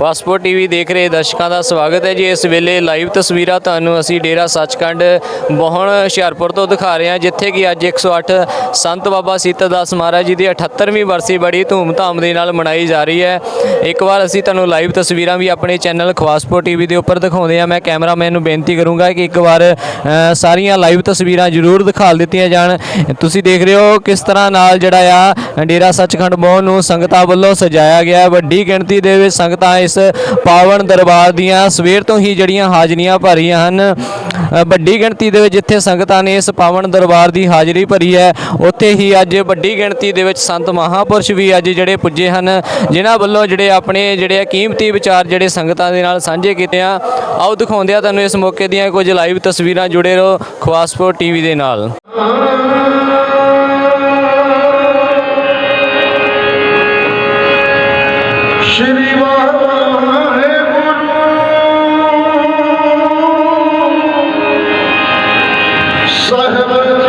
Passport TV ਦੇਖ ਰਹੇ ਦਰਸ਼ਕਾਂ ਦਾ ਸਵਾਗਤ ਹੈ ਜੀ। ਇਸ ਵੇਲੇ ਲਾਈਵ ਤਸਵੀਰਾਂ ਤੁਹਾਨੂੰ ਅਸੀਂ ਡੇਰਾ ਸੱਚਖੰਡ ਬੋਹਣ ਹੁਸ਼ਿਆਰਪੁਰ ਤੋਂ ਦਿਖਾ ਰਹੇ ਹਾਂ, ਜਿੱਥੇ ਕਿ ਅੱਜ 108 ਸੰਤ ਬਾਬਾ ਸੀਤਾ ਦਾਸ ਮਹਾਰਾਜ ਜੀ ਦੀ 78ਵੀਂ ਵਰਸੀ ਬੜੀ ਧੂਮ-ਧਾਮ ਦੇ ਨਾਲ ਮਨਾਈ ਜਾ ਰਹੀ ਹੈ। ਇੱਕ ਵਾਰ ਅਸੀਂ ਤੁਹਾਨੂੰ ਲਾਈਵ ਤਸਵੀਰਾਂ ਵੀ ਆਪਣੇ ਚੈਨਲ ਖਵਾਸਪੋਰਟ ਟੀਵੀ ਦੇ ਉੱਪਰ ਦਿਖਾਉਂਦੇ ਹਾਂ। ਮੈਂ ਕੈਮਰਾਮੈਨ ਨੂੰ ਬੇਨਤੀ ਕਰੂੰਗਾ ਕਿ ਇੱਕ ਵਾਰ ਸਾਰੀਆਂ ਲਾਈਵ ਤਸਵੀਰਾਂ ਜ਼ਰੂਰ ਦਿਖਾ ਦਿੱਤੀਆਂ ਜਾਣ। ਤੁਸੀਂ ਦੇਖ ਰਹੇ ਹੋ ਕਿਸ ਤਰ੍ਹਾਂ ਨਾਲ ਜਿਹੜਾ ਆ ਡੇਰਾ ਸੱਚਖੰਡ ਬੋਹਣ ਨੂੰ ਸੰਗਤਾਂ ਵੱਲੋਂ ਸਜਾਇਆ ਗਿਆ ਵੱਡੀ ਗਿਣਤੀ ਦੇ ਵਿੱਚ ਸੰਗਤਾਂ ਇਸ ਪਾਵਨ ਦਰਬਾਰ ਦੀਆਂ ਸਵੇਰ ਤੋਂ ਹੀ ਜਿਹੜੀਆਂ ਹਾਜ਼ਰੀਆਂ ਭਰੀਆਂ ਹਨ ਵੱਡੀ ਗਿਣਤੀ ਦੇ ਵਿੱਚ ਜਿੱਥੇ ਸੰਗਤਾਂ ਨੇ ਇਸ ਪਾਵਨ ਦਰਬਾਰ ਦੀ ਹਾਜ਼ਰੀ ਭਰੀ ਹੈ। ਉੱਥੇ ਹੀ ਅੱਜ ਵੱਡੀ ਗਿਣਤੀ ਦੇ ਵਿੱਚ ਸੰਤ ਮਹਾਪੁਰਸ਼ ਵੀ ਅੱਜ ਜਿਹੜੇ ਪੁੱਜੇ ਹਨ, ਜਿਨ੍ਹਾਂ ਵੱਲੋਂ ਜਿਹੜੇ ਆਪਣੇ ਜਿਹੜੇ ਆ ਕੀਮਤੀ ਵਿਚਾਰ ਜਿਹੜੇ ਸੰਗਤਾਂ ਦੇ ਨਾਲ ਸਾਂਝੇ ਕੀਤੇ ਆ, ਆਓ ਦਿਖਾਉਂਦੇ ਆ ਤੁਹਾਨੂੰ ਇਸ ਮੌਕੇ ਦੀਆਂ ਕੁਝ ਲਾਈਵ ਤਸਵੀਰਾਂ, ਜੁੜੇ ਰਹੋ ਖਵਾਸਪੁਰ ਟੀਵੀ ਦੇ ਨਾਲ। ਸ਼੍ਰੀ ਵਾਹਿਗੁਰੂ ਸਾਹਿਬ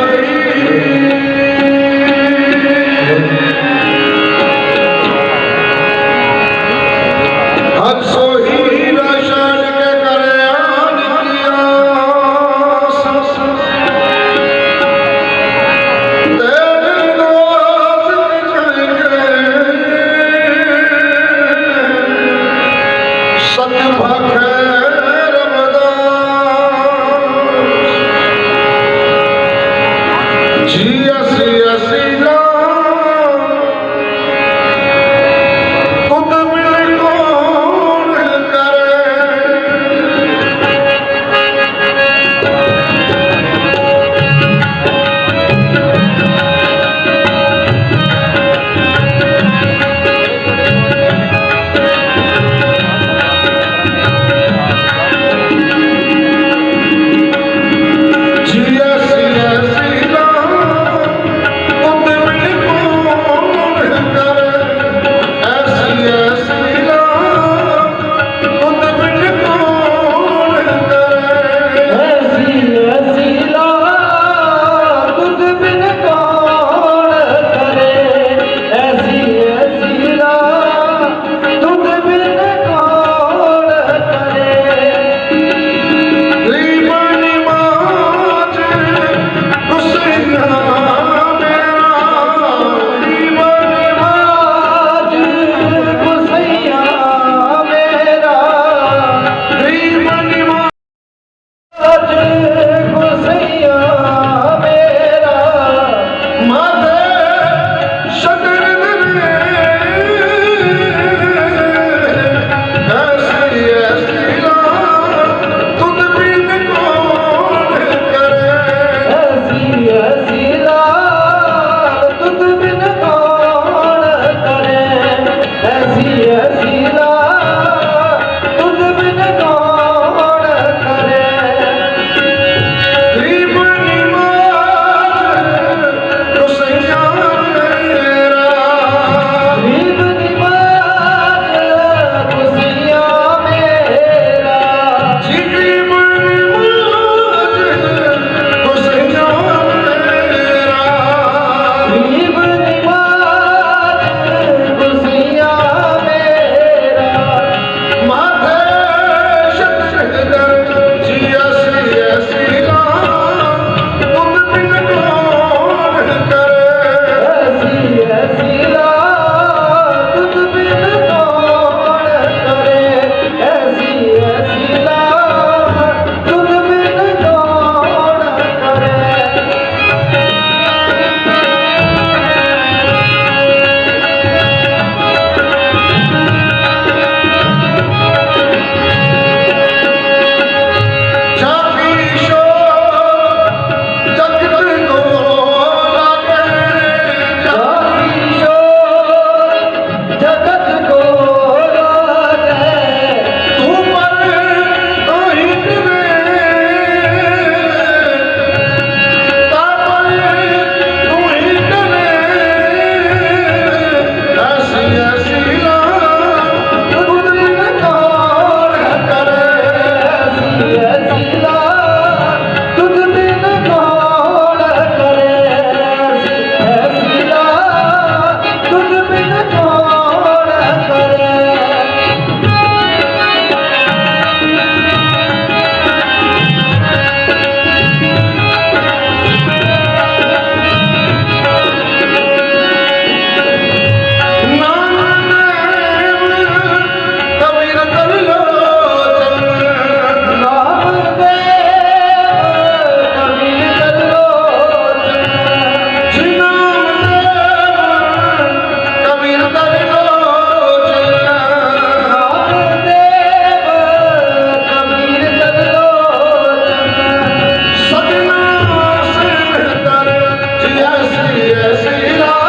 也是一道。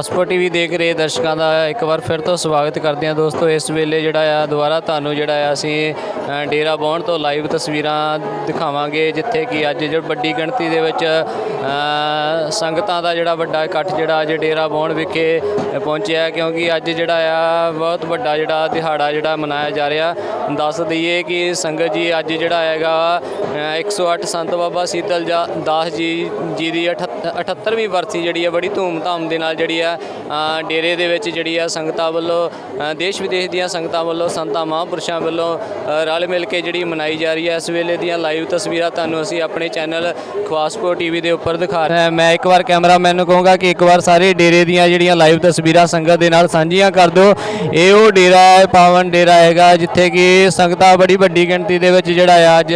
ਖਵਾਸਪੁਰ ਟੀਵੀ ਦੇਖ ਰਹੇ ਦਰਸ਼ਕਾਂ ਦਾ ਇੱਕ ਵਾਰ ਫਿਰ ਤੋਂ ਸਵਾਗਤ ਕਰਦੇ ਹਾਂ ਦੋਸਤੋ ਇਸ ਵੇਲੇ ਜਿਹੜਾ ਆ ਦੁਬਾਰਾ ਤੁਹਾਨੂੰ ਜਿਹੜਾ ਆ ਅਸੀਂ ਡੇਰਾ ਬੌਣ ਤੋਂ ਲਾਈਵ ਤਸਵੀਰਾਂ ਦਿਖਾਵਾਂਗੇ ਜਿੱਥੇ ਕਿ ਅੱਜ ਜਿਹੜੀ ਵੱਡੀ ਗਿਣਤੀ ਦੇ ਵਿੱਚ ਸੰਗਤਾਂ ਦਾ ਜਿਹੜਾ ਵੱਡਾ ਇਕੱਠ ਜਿਹੜਾ ਅੱਜ ਡੇਰਾ ਬੌਣ ਵਿਖੇ ਪਹੁੰਚਿਆ ਕਿਉਂਕਿ ਅੱਜ ਜਿਹੜਾ ਆ ਬਹੁਤ ਵੱਡਾ ਜਿਹੜਾ ਦਿਹਾੜਾ ਜਿਹੜਾ ਮਨਾਇਆ ਜਾ ਰਿਹਾ। ਦੱਸ ਦਈਏ ਕਿ ਸੰਗਤ ਜੀ ਅੱਜ ਜਿਹੜਾ ਹੈਗਾ ਅ, 108 ਸੰਤ ਬਾਬਾ ਸੀਤਲ ਜਾ- ਦਾਸ ਜੀ ਜੀ ਦੀ 78ਵੀਂ ਵਰਸੀ ਜਿਹੜੀ ਹੈ, ਬੜੀ ਧੂਮ-ਧਾਮ ਦੇ ਨਾਲ ਜਿਹੜੀ ਆ ਡੇਰੇ ਦੇ ਵਿੱਚ ਜਿਹੜੀ ਆ ਸੰਗਤਾਂ ਵੱਲੋਂ ਦੇਸ਼ ਵਿਦੇਸ਼ ਦੀਆਂ ਸੰਗਤਾਂ ਵੱਲੋਂ, ਸੰਤਾਂ ਮਹਾਂਪੁਰਸ਼ਾਂ ਵੱਲੋਂ ਰਲ ਮਿਲ ਕੇ ਜਿਹੜੀ ਮਨਾਈ ਜਾ ਰਹੀ ਹੈ, ਇਸ ਵੇਲੇ ਦੀਆਂ ਲਾਈਵ ਤਸਵੀਰਾਂ ਤੁਹਾਨੂੰ ਅਸੀਂ ਆਪਣੇ ਚੈਨਲ ਖਵਾਸਪੁਰ ਟੀਵੀ ਦੇ ਉੱਪਰ ਦਿਖਾ ਰਹੇ ਹਾਂ। ਮੈਂ ਇੱਕ ਵਾਰ ਕੈਮਰਾਮੈਨ ਨੂੰ ਕਹੂੰਗਾ ਕਿ ਇੱਕ ਵਾਰ ਸਾਰੇ ਡੇਰੇ ਦੀਆਂ ਜਿਹੜੀਆਂ ਲਾਈਵ ਤਸਵੀਰਾਂ ਸੰਗਤ ਦੇ ਨਾਲ ਸਾਂਝੀਆਂ ਕਰ ਦਿਓ। ਇਹ ਉਹ ਡੇਰਾ ਹੈ, ਪਾਵਨ ਡੇਰਾ ਹੈਗਾ, ਜਿੱਥੇ ਕਿ ਸੰਗਤਾਂ ਬੜੀ ਵੱਡੀ ਗਿਣਤੀ ਦੇ ਵਿੱਚ ਜਿਹੜਾ ਹੈ, ਅੱਜ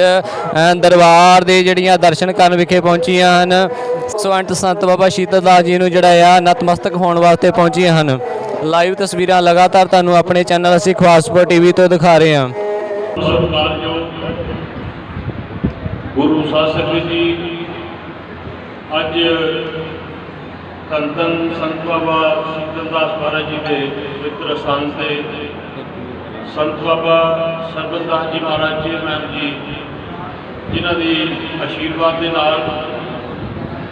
ਦਰਬਾਰ ਦੇ ਜਿਹੜੀਆਂ ਦਰਸ਼ਨ ਕਰਨ ਵਿਖੇ ਪਹੁੰਚੀਆਂ ਹਨ। ਸੋ ਸਵੰਤ ਸੰਤ ਬਾਬਾ ਸ਼ੀਤਲ ਦਾਸ ਜੀ ਨੂੰ ਜਿਹੜਾ ਆ ਨਤਮਸਤਕ ਹੋਣ ਵਾਸਤੇ ਪਹੁੰਚੀਆਂ ਹਨ। ਲਾਈਵ ਤਸਵੀਰਾਂ ਲਗਾਤਾਰ ਤੁਹਾਨੂੰ ਆਪਣੇ ਚੈਨਲ ਅਸੀਂ ਖਵਾਸਪੁਰ ਟੀਵੀ ਤੋਂ ਦਿਖਾ ਰਹੇ ਹਾਂ। ਗੁਰੂ ਸਾਹਿਬ ਜੀ ਅੱਜ ਧੰਨ ਧੰਨ ਸੰਤ ਬਾਬਾ ਸ਼ੀਤਲ ਦਾਸ ਮਹਾਰਾਜ ਜੀ ਦੇ ਪਵਿੱਤਰ ਸਥਾਨ ਤੇ ਸੰਤ ਬਾਬਾ ਸਰਬਤ ਦਾਸ ਜੀ ਮਹਾਰਾਜ ਜੀ ਮਹਿਮ ਜੀ, ਜਿਨ੍ਹਾਂ ਦੀ ਆਸ਼ੀਰਵਾਦ ਦੇ ਨਾਲ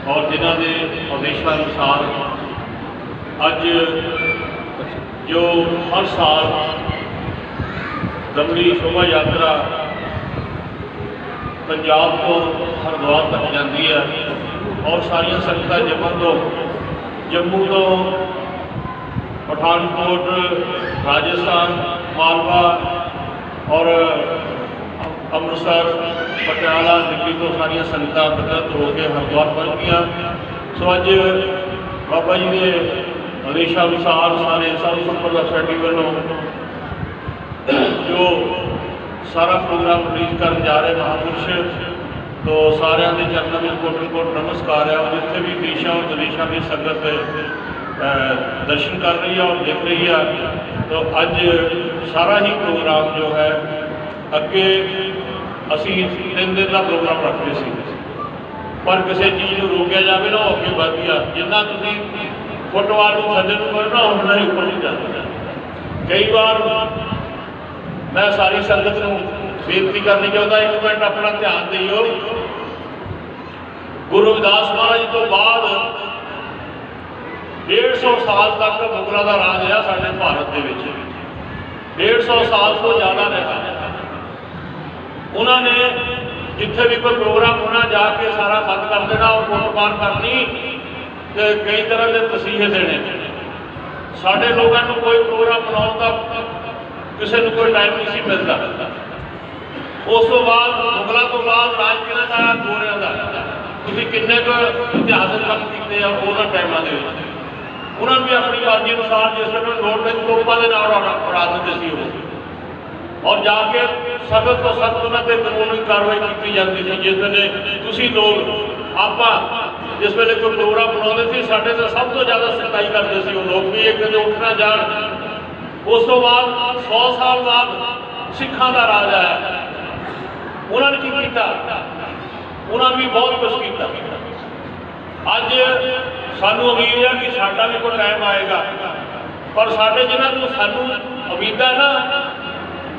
ਔਰ ਜਿਨ੍ਹਾਂ ਦੇ ਉਦੇਸ਼ਾਂ ਅਨੁਸਾਰ ਅੱਜ ਜੋ ਹਰ ਸਾਲ ਦਮੜੀ ਸ਼ੋਭਾ ਯਾਤਰਾ ਪੰਜਾਬ ਤੋਂ ਹਰਿਦੁਆਰ ਤੱਕ ਜਾਂਦੀ ਹੈ ਔਰ ਸਾਰੀਆਂ ਸੰਗਤਾਂ ਜੰਮੂ ਤੋਂ ਜੰਮੂ ਤੋਂ ਪਠਾਨਕੋਟ, ਰਾਜਸਥਾਨ, ਮਾਲਵਾ ਔਰ ਅੰਮ੍ਰਿਤਸਰ, ਪਟਿਆਲਾ, ਦਿੱਲੀ ਤੋਂ ਸਾਰੀਆਂ ਸੰਗਤਾਂ ਇਕੱਤਰ ਹੋ ਕੇ ਹਰਿਦੁਆਰ ਪਹੁੰਚ ਗਈਆਂ। ਸੋ ਅੱਜ ਬਾਬਾ ਜੀ ਦੇ ਆਦੇਸ਼ਾਂ ਅਨੁਸਾਰ ਸਾਰੇ ਸਾਧ ਸੰਪਰਦਾ ਸੋਸਾਇਟੀ ਵੱਲੋਂ ਜੋ ਸਾਰਾ ਪ੍ਰੋਗਰਾਮ ਰਿਲੀਜ਼ ਕਰਨ ਜਾ ਰਹੇ ਮਹਾਪੁਰਸ਼, ਤੋ ਸਾਰਿਆਂ ਦੇ ਚਰਨਾਂ ਵਿੱਚ ਕੋਟਨ ਕੋਟ ਨਮਸਕਾਰ ਹੈ ਔਰ ਜਿੱਥੇ ਵੀ ਦੇਸ਼ਾਂ ਔਰ ਵਿਦੇਸ਼ਾਂ ਦੀ ਸੰਗਤ ਦਰਸ਼ਨ ਕਰ ਰਹੀ ਹੈ ਔਰ ਦੇਖ ਰਹੀ ਹੈ ਤਾਂ ਅੱਜ ਸਾਰਾ ਹੀ ਪ੍ਰੋਗਰਾਮ ਜੋ ਹੈ, ਅੱਗੇ ਅਸੀਂ ਤਿੰਨ ਦਿਨ ਦਾ ਪ੍ਰੋਗਰਾਮ ਰੱਖਦੇ ਸੀ। ਪਰ ਕਿਸੇ ਚੀਜ਼ ਨੂੰ ਰੋਕਿਆ ਜਾਵੇ ਨਾ, ਉਹ ਅੱਗੇ ਵਧ ਗਿਆ। ਜਿੰਨਾ ਤੁਸੀਂ ਫੁੱਟਬਾਲ ਨੂੰ ਥੱਲੇ ਨੂੰ ਕਰਨਾ ਉਹਨਾਂ ਹੀ ਉੱਪਰ ਨਹੀਂ ਜਾਂਦਾ ਕਈ ਵਾਰ ਮੈਂ ਸਾਰੀ ਸੰਗਤ ਨੂੰ ਬੇਨਤੀ ਕਰਨੀ ਚਾਹੁੰਦਾ, ਇੱਕ ਮਿੰਟ ਆਪਣਾ ਧਿਆਨ ਦਿਓ। ਗੁਰੂ ਰਵਿਦਾਸ ਮਹਾਰਾਜ ਤੋਂ ਬਾਅਦ 150 ਸਾਲ ਤੱਕ ਮੁਗਲਾਂ ਦਾ ਰਾਜ ਰਿਹਾ ਸਾਡੇ ਭਾਰਤ ਦੇ ਵਿੱਚ। 150 ਸਾਲ ਤੋਂ ਜ਼ਿਆਦਾ ਰਿਹਾ। ਉਹਨਾਂ ਨੇ ਜਿੱਥੇ ਵੀ ਕੋਈ ਪ੍ਰੋਗਰਾਮ ਹੋਣਾ, ਜਾ ਕੇ ਸਾਰਾ ਬੰਦ ਕਰ ਦੇਣਾ, ਉਹ ਕੁੱਟਮਾਰ ਕਰਨੀ ਤੇ ਕਈ ਤਰ੍ਹਾਂ ਦੇ ਤਸੀਹੇ ਦੇਣੇ। ਸਾਡੇ ਲੋਕਾਂ ਨੂੰ ਕੋਈ ਪ੍ਰੋਗਰਾਮ ਬਣਾਉਣ ਦਾ ਕਿਸੇ ਨੂੰ ਕੋਈ ਟਾਈਮ ਨਹੀਂ ਸੀ ਮਿਲਦਾ। ਉਸ ਤੋਂ ਬਾਅਦ ਮੁਗਲਾਂ ਤੋਂ ਬਾਅਦ ਰਾਜ ਕਿਹਨਾਂ ਦਾ, ਗੋਰਿਆਂ ਦਾ, ਤੁਸੀਂ ਕਿੰਨੇ ਕੁ ਇਤਿਹਾਸਕ ਕੰਮ ਕੀਤੇ ਆ ਉਹਨਾਂ ਟਾਈਮਾਂ ਦੇ ਵਿੱਚ। ਉਹਨਾਂ ਨੂੰ ਵੀ ਆਪਣੀ ਮਰਜ਼ੀ ਅਨੁਸਾਰ ਜਿਸ ਵੇਲੇ ਲੋੜ ਵਿੱਚ ਤੋਪਾਂ ਦੇ ਨਾਲ ਉਡਾ ਉਡਾ ਦਿੰਦੇ ਸੀ ਉਹ। ਔਰ ਜਾ ਕੇ ਸਖਤ ਤੋਂ ਸਖਤ ਉਹਨਾਂ ਤੇ ਕਾਨੂੰਨੀ ਕਾਰਵਾਈ ਕੀਤੀ ਜਾਂਦੀ ਸੀ, ਜਿਸ ਵੇਲੇ ਤੁਸੀਂ ਲੋਕ, ਆਪਾਂ ਜਿਸ ਵੇਲੇ ਕੋਈ ਪ੍ਰੋਗਰਾਮ ਬਣਾਉਂਦੇ ਸੀ, ਸਾਡੇ ਤੇ ਸਭ ਤੋਂ ਜ਼ਿਆਦਾ ਸਖਤਾਈ ਕਰਦੇ ਸੀ ਉਹ ਲੋਕ ਵੀ ਇੱਕ ਦਿਨ ਉੱਠਣਾ ਜਾਣ। ਉਸ ਤੋਂ ਬਾਅਦ 100 ਸਾਲ ਬਾਅਦ ਸਿੱਖਾਂ ਦਾ ਰਾਜ ਆਇਆ। ਉਹਨਾਂ ਨੇ ਕੀ ਕੀਤਾ? ਉਹਨਾਂ ਨੇ ਵੀ ਬਹੁਤ ਕੁਝ ਕੀਤਾ। ਅੱਜ ਸਾਨੂੰ ਉਮੀਦ ਹੈ ਕਿ ਸਾਡਾ ਵੀ ਕੋਈ ਟਾਈਮ ਆਏਗਾ। ਪਰ ਸਾਡੇ ਜਿਨ੍ਹਾਂ ਤੋਂ ਸਾਨੂੰ ਉਮੀਦ ਹੈ ਨਾ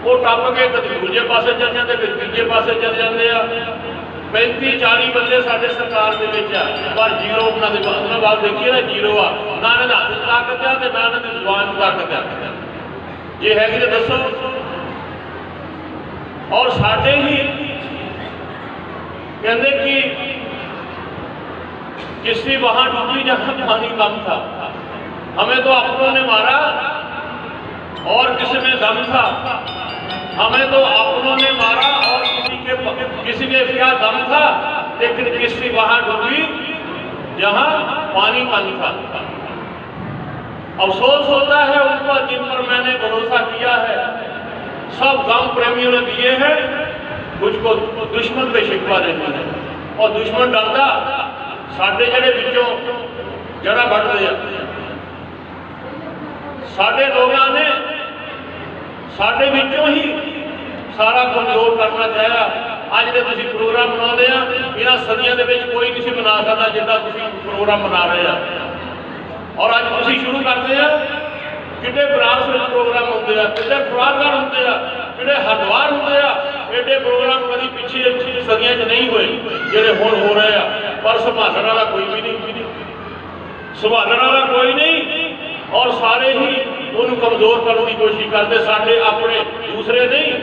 ਉਹ ਟੱਪ ਕੇ ਕਦੇ ਦੂਜੇ ਪਾਸੇ ਚੱਲ ਜਾਂਦੇ ਫਿਰ ਤੀਜੇ ਪਾਸੇ ਚੱਲ ਜਾਂਦੇ ਆ 35 40 ਬੰਦੇ ਸਾਡੇ ਸਰਕਾਰ ਦੇ ਵਿੱਚ ਆ ਪਰ ਜ਼ੀਰੋ ਉਹਨਾਂ ਦੇ ਬਾਅਦ ਉਹਨਾਂ ਬਾਅਦ ਦੇਖੀਏ ਨਾ ਜ਼ੀਰੋ ਆ ਨਾ ਇਹਨਾਂ ਦੇ ਹੱਥ 'ਚ ਤਾਕਤ ਆ ਤੇ ਨਾ ਇਹਨਾਂ ਦੀ ਜ਼ੁਬਾਨ 'ਚ ਤਾਕਤ ਆ ਜੇ ਹੈਗੀ ਤਾਂ ਦੱਸੋ ਔਰ ਸਾਡੇ ਹੀ कहते कि किसी वहां डूबी जहां पानी कम था हमें तो अपनों ने मारा और किसी में दम था। हमें तो अपनों ने मारा और किसी के किसी के क्या दम था, लेकिन किसी वहाँ डूबी, जहाँ पानी पानी था। अफसोस होता है उन पर जिन पर मैंने भरोसा किया है। सब गम प्रेमियों ने दिए हैं, मुझको दुश्मन पे शिकवा देना है। और दुश्मन डरता, साढ़े जड़े बिचों जड़ा बढ़ गया। साढ़े लोगों ने ਸਾਡੇ ਵਿੱਚੋਂ ਹੀ ਸਾਰਾ ਕਮਜ਼ੋਰ ਕਰਨਾ ਚਾਹਿਆ। ਅੱਜ ਦੇ ਤੁਸੀਂ ਪ੍ਰੋਗਰਾਮ ਬਣਾਉਂਦੇ ਆ, ਇਹਨਾਂ ਸਦੀਆਂ ਦੇ ਵਿੱਚ ਕੋਈ ਨਹੀਂ ਸੀ ਮਨਾ ਸਕਦਾ ਜਿੱਦਾਂ ਤੁਸੀਂ ਪ੍ਰੋਗਰਾਮ ਮਨਾ ਰਹੇ ਆ। ਔਰ ਅੱਜ ਤੁਸੀਂ ਸ਼ੁਰੂ ਕਰਦੇ ਆ, ਕਿੱਡੇ ਬਰਾਸ ਵਿੱਚ ਪ੍ਰੋਗਰਾਮ ਹੁੰਦੇ ਆ, ਕਿੱਡੇ ਫੁਰਾਰਗੜ ਹੁੰਦੇ ਆ, ਕਿੱਡੇ ਹਰਦੁਆਰ ਹੁੰਦੇ ਆ। ਐਡੇ ਪ੍ਰੋਗਰਾਮ ਕਦੀ ਪਿੱਛੇ ਪਿਛਲੀ ਸਦੀਆਂ 'ਚ ਨਹੀਂ ਹੋਏ, ਜਿਹੜੇ ਹੁਣ ਹੋ ਰਹੇ ਆ। ਪਰ ਸੰਭਾਲਣ ਵਾਲਾ ਕੋਈ ਵੀ ਨਹੀਂ। ਸੰਭਾਲਣ ਵਾਲਾ ਕੋਈ ਨਹੀਂ। ਔਰ ਸਾਰੇ ਹੀ ਉਹਨੂੰ ਕਮਜ਼ੋਰ ਕਰਨ ਦੀ ਕੋਸ਼ਿਸ਼ ਕਰਦੇ, ਸਾਡੇ ਆਪਣੇ, ਦੂਸਰੇ ਨਹੀਂ,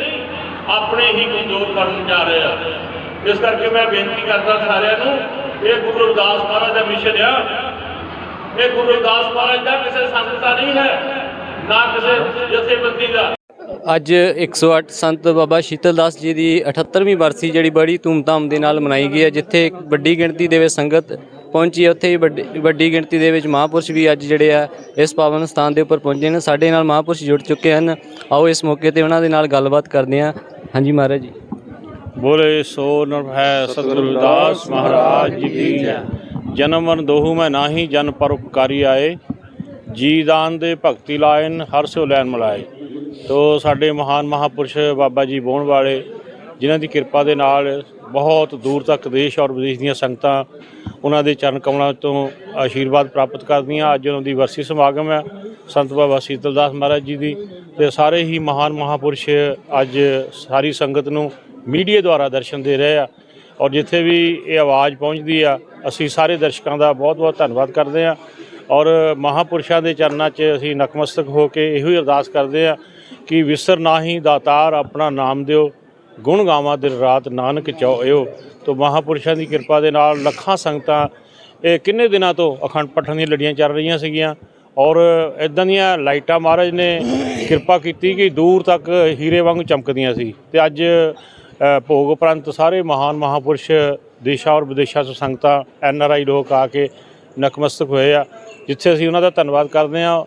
ਆਪਣੇ ਹੀ ਕਮਜ਼ੋਰ ਕਰਨ ਜਾ ਰਹੇ ਆ। ਇਸ ਕਰਕੇ ਮੈਂ ਬੇਨਤੀ ਕਰਦਾ ਸਾਰਿਆਂ ਨੂੰ, ਇਹ ਗੁਰੂ ਰਵਿਦਾਸ ਮਹਾਰਾਜ ਦਾ ਮਿਸ਼ਨ ਆ। ਇਹ ਗੁਰੂ ਰਵਿਦਾਸ ਮਹਾਰਾਜ ਦਾ ਕਿਸੇ ਸੰਤ ਦਾ ਨਹੀਂ ਹੈ, ਨਾ ਕਿਸੇ ਜਥੇਬੰਦੀ ਦਾ। ਅੱਜ 108 ਸੰਤ ਬਾਬਾ ਸ਼ੀਤਲ ਦਾਸ ਜੀ ਦੀ 78ਵੀਂ ਬਰਸੀ ਜਿਹੜੀ ਬੜੀ ਧੂਮਧਾਮ ਦੇ ਨਾਲ ਮਨਾਈ ਗਈ ਹੈ, ਜਿੱਥੇ ਵੱਡੀ ਗਿਣਤੀ ਦੇ ਵਿੱਚ ਸੰਗਤ ਪਹੁੰਚੀ ਹੈ। ਉੱਥੇ ਹੀ ਵੱਡੀ ਵੱਡੀ ਗਿਣਤੀ ਦੇ ਵਿੱਚ ਮਹਾਂਪੁਰਸ਼ ਵੀ ਅੱਜ ਜਿਹੜੇ ਆ, ਇਸ ਪਾਵਨ ਸਥਾਨ ਦੇ ਉੱਪਰ ਪਹੁੰਚੇ ਨੇ। ਸਾਡੇ ਨਾਲ ਮਹਾਂਪੁਰਸ਼ ਜੁੜ ਚੁੱਕੇ ਹਨ। ਆਓ ਇਸ ਮੌਕੇ ਤੇ ਉਹਨਾਂ ਦੇ ਨਾਲ ਗੱਲਬਾਤ ਕਰਦੇ ਹਾਂ। ਹਾਂਜੀ ਮਹਾਰਾਜ ਜੀ। ਬੋਲੇ ਸੋ ਨਿਰਭੈ ਸਤਿਗੁਰੂ ਰਵਿਦਾਸ ਮਹਾਰਾਜ ਜੀ ਕੀ ਜੈ। ਜਨਮ ਮਰਨ ਦੋਹੂ ਮੈਂ ਨਾਹੀ, ਜਨ ਪਰਉਪਕਾਰੀ ਆਏ। ਜੀ ਦਾਨ ਦੇ ਭਗਤੀ ਲਾਇਨ, ਹਰ ਸੋ ਲੈਨ ਮਲਾਏ। ਤੋ ਸਾਡੇ ਮਹਾਨ ਮਹਾਪੁਰਸ਼ ਬਾਬਾ ਜੀ ਬੋਣ ਵਾਲੇ, ਜਿਨ੍ਹਾਂ ਦੀ ਕਿਰਪਾ ਦੇ ਨਾਲ ਬਹੁਤ ਦੂਰ ਤੱਕ ਦੇਸ਼ ਔਰ ਵਿਦੇਸ਼ ਦੀਆਂ ਸੰਗਤਾਂ ਉਹਨਾਂ ਦੇ ਚਰਨ ਕਮਲਾਂ ਤੋਂ ਆਸ਼ੀਰਵਾਦ ਪ੍ਰਾਪਤ ਕਰਦੀਆਂ। ਅੱਜ ਉਹਨਾਂ ਦੀ ਵਰਸੀ ਸਮਾਗਮ ਹੈ। ਸੰਤ ਬਾਬਾ ਸੀਤਲ ਦਾਸ ਮਹਾਰਾਜ ਜੀ ਦੀ ਤੇ ਸਾਰੇ ਹੀ ਮਹਾਨ ਮਹਾਪੁਰਸ਼ ਅੱਜ ਸਾਰੀ ਸੰਗਤ ਨੂੰ ਮੀਡੀਆ ਦੁਆਰਾ ਦਰਸ਼ਨ ਦੇ ਰਹੇ ਆ। ਔਰ ਜਿੱਥੇ ਵੀ ਇਹ ਆਵਾਜ਼ ਪਹੁੰਚਦੀ ਆ, ਅਸੀਂ ਸਾਰੇ ਦਰਸ਼ਕਾਂ ਦਾ ਬਹੁਤ-ਬਹੁਤ ਧੰਨਵਾਦ ਕਰਦੇ ਆ। ਔਰ ਮਹਾਪੁਰਸ਼ਾਂ ਦੇ ਚਰਨਾਂ 'ਚ ਅਸੀਂ ਨਕਮਸਤਕ ਹੋ ਕੇ ਇਹੋ ਹੀ ਅਰਦਾਸ ਕਰਦੇ ਆ ਕਿ ਵਿਸਰ ਨਾਹੀ ਦਾਤਾਰ ਆਪਣਾ ਨਾਮ ਦਿਓ। ਗੁਣ ਗਾਵਾਂ ਦਿਨ ਰਾਤ ਨਾਨਕ ਚੌਇਓ ਤੋਂ ਮਹਾਪੁਰਸ਼ਾਂ ਦੀ ਕਿਰਪਾ ਦੇ ਨਾਲ ਲੱਖਾਂ ਸੰਗਤਾਂ, ਇਹ ਕਿੰਨੇ ਦਿਨਾਂ ਤੋਂ ਅਖੰਡ ਪਾਠਾਂ ਦੀਆਂ ਲੜੀਆਂ ਚੱਲ ਰਹੀਆਂ ਸੀਗੀਆਂ। ਔਰ ਇਦਾਂ ਦੀਆਂ ਲਾਈਟਾਂ ਮਹਾਰਾਜ ਨੇ ਕਿਰਪਾ ਕੀਤੀ ਕਿ ਦੂਰ ਤੱਕ ਹੀਰੇ ਵਾਂਗ ਚਮਕਦੀਆਂ ਸੀ। ਤੇ ਅੱਜ ਭੋਗ ਉਪਰੰਤ ਸਾਰੇ ਮਹਾਨ ਮਹਾਪੁਰਸ਼ ਦੇਸ਼ਾਂ ਔਰ ਵਿਦੇਸ਼ਾਂ ਤੋਂ ਸੰਗਤਾਂ, ਐਨ ਆਰ ਆਈ ਲੋਕ ਆ ਕੇ ਨਕਮਸਤਕ ਹੋਏ ਆ, ਜਿੱਥੇ ਅਸੀਂ ਉਹਨਾਂ ਦਾ ਧੰਨਵਾਦ ਕਰਦੇ ਆ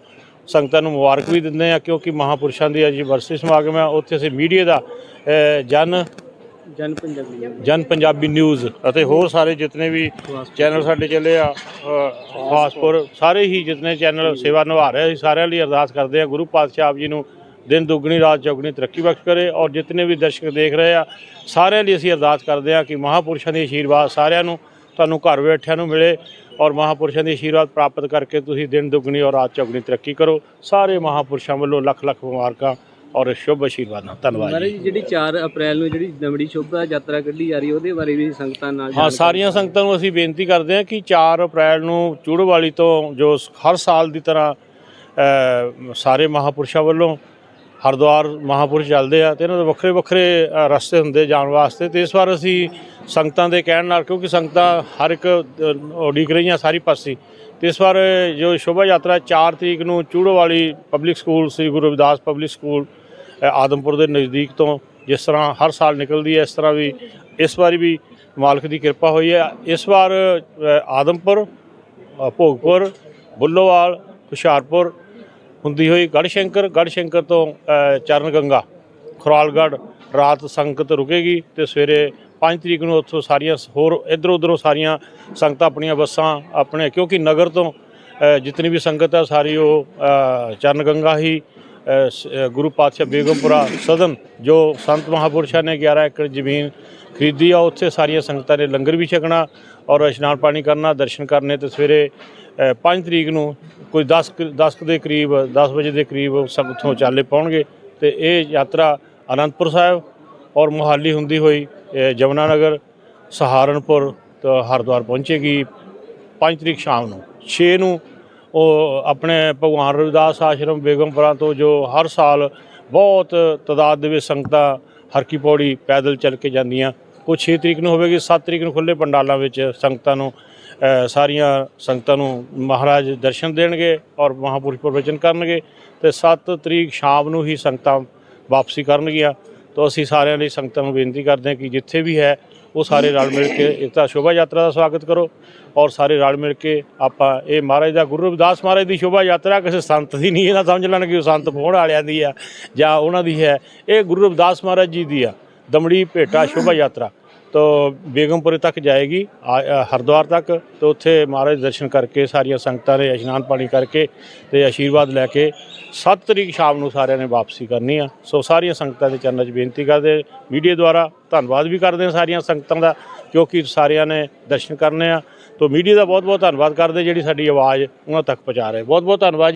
ਸੰਗਤਾਂ ਨੂੰ ਮੁਬਾਰਕ ਵੀ ਦਿੰਦੇ ਆ ਕਿਉਂਕਿ ਮਹਾਪੁਰਸ਼ਾਂ ਦੀ ਅੱਜ ਵਰਸੀ ਸਮਾਗਮ ਆ ਉੱਥੇ ਅਸੀਂ ਮੀਡੀਆ ਦਾ ਜਨ ਜਨ ਪੰਜਾਬੀ ਜਨ ਪੰਜਾਬੀ ਨਿਊਜ਼ ਅਤੇ ਹੋਰ ਸਾਰੇ ਜਿਤਨੇ ਵੀ ਚੈਨਲ ਸਾਡੇ ਚੱਲੇ ਆ ਖਾਸਪੁਰ ਸਾਰੇ ਹੀ ਜਿਤਨੇ ਚੈਨਲ ਸੇਵਾ ਨਿਭਾ ਰਹੇ ਅਸੀਂ ਸਾਰਿਆਂ ਲਈ ਅਰਦਾਸ ਕਰਦੇ ਆ ਗੁਰੂ ਪਾਤਸ਼ਾਹ ਆਪ ਜੀ ਨੂੰ ਦਿਨ ਦੁੱਗਣੀ ਰਾਤ ਚੌਗਣੀ ਤਰੱਕੀ ਬਖਸ਼ ਕਰੇ ਔਰ ਜਿਤਨੇ ਵੀ ਦਰਸ਼ਕ ਦੇਖ ਰਹੇ ਆ ਸਾਰਿਆਂ ਲਈ ਅਸੀਂ ਅਰਦਾਸ ਕਰਦੇ ਆ ਕਿ ਮਹਾਪੁਰਸ਼ਾਂ ਦੀ ਆਸ਼ੀਰਵਾਦ ਸਾਰਿਆਂ ਨੂੰ ਤੁਹਾਨੂੰ ਘਰ ਬੈਠਿਆਂ ਨੂੰ ਮਿਲੇ। ਔਰ ਮਹਾਪੁਰਸ਼ਾਂ ਦੀ ਆਸ਼ੀਰਵਾਦ ਪ੍ਰਾਪਤ ਕਰਕੇ ਤੁਸੀਂ ਦਿਨ ਦੁੱਗਣੀ ਔਰ ਰਾਤ ਚੌਗਣੀ ਤਰੱਕੀ ਕਰੋ। ਸਾਰੇ ਮਹਾਪੁਰਸ਼ਾਂ ਵੱਲੋਂ ਲੱਖ ਲੱਖ ਮੁਬਾਰਕਾਂ ਔਰ ਸ਼ੁਭ ਆਸ਼ੀਰਵਾਦ ਧੰਨਵਾਦ ਜੀ। ਜਿਹੜੀ 4 ਅਪ੍ਰੈਲ ਨੂੰ ਜਿਹੜੀ ਦਮੜੀ ਸ਼ੋਭਾ ਯਾਤਰਾ ਕੱਢੀ ਜਾ ਰਹੀ ਹੈ ਉਹਦੇ ਬਾਰੇ ਵੀ ਸੰਗਤਾਂ ਨਾਲ ਹਾਂ ਸਾਰੀਆਂ ਸੰਗਤਾਂ ਨੂੰ ਅਸੀਂ ਬੇਨਤੀ ਕਰਦੇ ਹਾਂ ਕਿ 4 ਅਪ੍ਰੈਲ ਨੂੰ ਚੂੜਵਾਲੀ ਤੋਂ ਜੋ ਹਰ ਸਾਲ ਦੀ ਤਰ੍ਹਾਂ ਸਾਰੇ ਮਹਾਪੁਰਸ਼ਾਂ ਵੱਲੋਂ ਹਰਿਦੁਆਰ ਮਹਾਪੁਰਸ਼ ਚੱਲਦੇ ਆ ਤੇ ਇਹਨਾਂ ਦੇ ਵੱਖਰੇ ਵੱਖਰੇ ਰਸਤੇ ਹੁੰਦੇ ਜਾਣ ਵਾਸਤੇ ਤੇ ਇਸ ਵਾਰ ਅਸੀਂ ਸੰਗਤਾਂ ਦੇ ਕਹਿਣ ਨਾਲ, ਕਿਉਂਕਿ ਸੰਗਤਾਂ ਹਰ ਇੱਕ ਉਡੀਕ ਰਹੀਆਂ ਸਾਰੀ ਪਾਸੇ, ਤੇ ਇਸ ਵਾਰ ਜੋ ਸ਼ੋਭਾ ਯਾਤਰਾ 4 ਤਰੀਕ ਨੂੰ Churwali public school Sri Guru Ravidas public school Adampur ਦੇ ਨਜ਼ਦੀਕ ਤੋਂ ਜਿਸ ਤਰ੍ਹਾਂ ਹਰ ਸਾਲ ਨਿਕਲਦੀ ਹੈ, ਇਸ ਤਰ੍ਹਾਂ ਵੀ ਇਸ ਵਾਰੀ ਵੀ ਮਾਲਕ ਦੀ ਕਿਰਪਾ ਹੋਈ ਹੈ। ਇਸ ਵਾਰ ਆਦਮਪੁਰ ਭੋਗਪੁਰ, ਬੁੱਲੋਵਾਲ, ਹੁਸ਼ਿਆਰਪੁਰ ਹੁੰਦੀ ਹੋਈ ਗੜਸ਼ੰਕਰ ਗੜਸ਼ੰਕਰ ਤੋਂ ਚਰਨ ਗੰਗਾ ਖੁਰਾਲਗੜ੍ਹ ਰਾਤ ਸੰਗਤ ਰੁਕੇਗੀ ਤੇ ਸਵੇਰੇ 5 ਤਰੀਕ ਨੂੰ ਉੱਥੋਂ ਸਾਰੀਆਂ ਹੋਰ ਇੱਧਰ ਉੱਧਰੋਂ ਸਾਰੀਆਂ ਸੰਗਤਾਂ ਆਪਣੀਆਂ ਬੱਸਾਂ ਆਪਣੇ ਕਿਉਂਕਿ ਨਗਰ ਤੋਂ ਅ, ਵੀ ਸੰਗਤ ਹੈ ਸਾਰੀ ਉਹ ਚਰਨ ਗੰਗਾ ਹੀ ਗੁਰੂ ਪਾਤਸ਼ਾਹ ਬੇਗਮਪੁਰਾ ਸਦਨ ਜੋ ਸੰਤ ਮਹਾਪੁਰਸ਼ਾਂ ਨੇ 11 ਏਕੜ ਜ਼ਮੀਨ ਖਰੀਦੀ ਆ ਉੱਥੇ ਸਾਰੀਆਂ ਸੰਗਤਾਂ ਨੇ ਲੰਗਰ ਵੀ ਛਕਣਾ ਔਰ ਇਸ਼ਨਾਨ ਪਾਣੀ ਕਰਨਾ ਦਰਸ਼ਨ ਕਰਨੇ ਤੇ ਸਵੇਰੇ 5 ਤਰੀਕ ਨੂੰ ਕੋਈ 10 10 ਦੇ ਕਰੀਬ 10 ਵਜੇ ਦੇ ਕਰੀਬ ਸਭ ਉੱਥੋਂ ਚਾਲੇ ਪਾਉਣਗੇ ਤੇ ਇਹ ਯਾਤਰਾ ਅਨੰਦਪੁਰ ਸਾਹਿਬ ਔਰ ਮੁਹਾਲੀ ਹੁੰਦੀ ਹੋਈ ਅ, ਜਮਨਾ ਨਗਰ ਸਹਾਰਨਪੁਰ ਤੇ ਹਰਿਦੁਆਰ ਪਹੁੰਚੇਗੀ 5 ਤਰੀਕ ਸ਼ਾਮ ਨੂੰ 6 ਨੂੰ ਉਹ ਆਪਣੇ ਭਗਵਾਨ ਰਵਿਦਾਸ ਆਸ਼ਰਮ ਬੇਗਮਪੁਰਾ ਤੋਂ ਜੋ ਹਰ ਸਾਲ ਬਹੁਤ ਤਦਾਦ ਦੇ ਵਿੱਚ ਸੰਗਤਾਂ ਹਰਕੀ ਪੌੜੀ ਪੈਦਲ ਚੱਲ ਕੇ ਜਾਂਦੀਆਂ ਉਹ 6 ਤਰੀਕ ਨੂੰ ਹੋਵੇਗੀ 7 ਤਰੀਕ ਨੂੰ ਖੁੱਲੇ ਪੰਡਾਲਾਂ ਵਿੱਚ ਸੰਗਤਾਂ ਨੂੰ ਸਾਰੀਆਂ ਸੰਗਤਾਂ ਨੂੰ ਮਹਾਰਾਜ ਦਰਸ਼ਨ ਦੇਣਗੇ ਔਰ ਮਹਾਪੁਰਸ਼ ਪ੍ਰਵਚਨ ਕਰਨਗੇ ਤੇ 7 ਤਰੀਕ ਸ਼ਾਮ ਨੂੰ ਹੀ ਸੰਗਤਾਂ ਵਾਪਸੀ ਕਰਨਗੀਆਂ। ਤਾਂ ਅਸੀਂ ਸਾਰਿਆਂ ਲਈ ਸੰਗਤਾਂ ਨੂੰ ਬੇਨਤੀ ਕਰਦੇ ਹਾਂ ਕਿ ਜਿੱਥੇ ਵੀ ਹੈ, ਉਹ ਸਾਰੇ ਰਲ ਮਿਲ ਕੇ ਇੱਕ ਤਾਂ ਸ਼ੋਭਾ ਯਾਤਰਾ ਦਾ ਸਵਾਗਤ ਕਰੋ ਔਰ ਸਾਰੇ ਰਲ ਮਿਲ ਕੇ ਆਪਾਂ ਇਹ ਮਹਾਰਾਜ ਦਾ ਗੁਰੂ ਰਵਿਦਾਸ ਮਹਾਰਾਜ ਦੀ ਸ਼ੋਭਾ ਯਾਤਰਾ, ਕਿਸੇ ਸੰਤ ਦੀ ਨਹੀਂ, ਇਹ ਨਾ ਸਮਝ ਲੈਣ ਕਿ ਉਹ ਸੰਤ ਫੋੜ ਵਾਲਿਆਂ ਦੀ ਆ ਜਾਂ ਉਹਨਾਂ ਦੀ ਹੈ, ਇਹ ਗੁਰੂ ਰਵਿਦਾਸ ਮਹਾਰਾਜ ਜੀ ਦੀ ਆ। ਦਮੜੀ ਭੇਟਾ ਸ਼ੋਭਾ ਯਾਤਰਾ ਤੋ ਬੇਗਮਪੁਰੇ ਤੱਕ ਜਾਏਗੀ ਆ- ਅ, ਹਰਿਦੁਆਰ ਤੱਕ ਤੇ ਉੱਥੇ ਮਹਾਰਾਜ ਦੇ ਦਰਸ਼ਨ ਕਰਕੇ ਸਾਰੀਆਂ ਸੰਗਤਾਂ ਦੇ ਇਸ਼ਨਾਨ ਪਾਣੀ ਕਰਕੇ ਤੇ ਆਸ਼ੀਰਵਾਦ ਲੈ ਕੇ 7 ਤਰੀਕ ਸ਼ਾਮ ਨੂੰ ਸਾਰਿਆਂ ਨੇ ਵਾਪਸੀ ਕਰਨੀ ਆ। ਸੋ ਸਾਰੀਆਂ ਸੰਗਤਾਂ ਦੇ ਚਰਨਾਂ 'ਚ ਬੇਨਤੀ ਕਰਦੇ ਮੀਡੀਆ ਦੁਆਰਾ ਧੰਨਵਾਦ ਵੀ ਕਰਦੇ ਹਾਂ ਸਾਰੀਆਂ ਸੰਗਤਾਂ ਦਾ ਕਿਉਂਕਿ ਸਾਰਿਆਂ ਨੇ ਦਰਸ਼ਨ ਕਰਨੇ ਆ। ਤੋ ਮੀਡੀਆ ਦਾ ਬਹੁਤ ਬਹੁਤ ਧੰਨਵਾਦ ਕਰਦੇ ਜਿਹੜੀ ਸਾਡੀ ਆਵਾਜ਼ ਉਹਨਾਂ ਤੱਕ ਪਹੁੰਚਾ ਰਹੇ। ਬਹੁਤ ਬਹੁਤ ਧੰਨਵਾਦ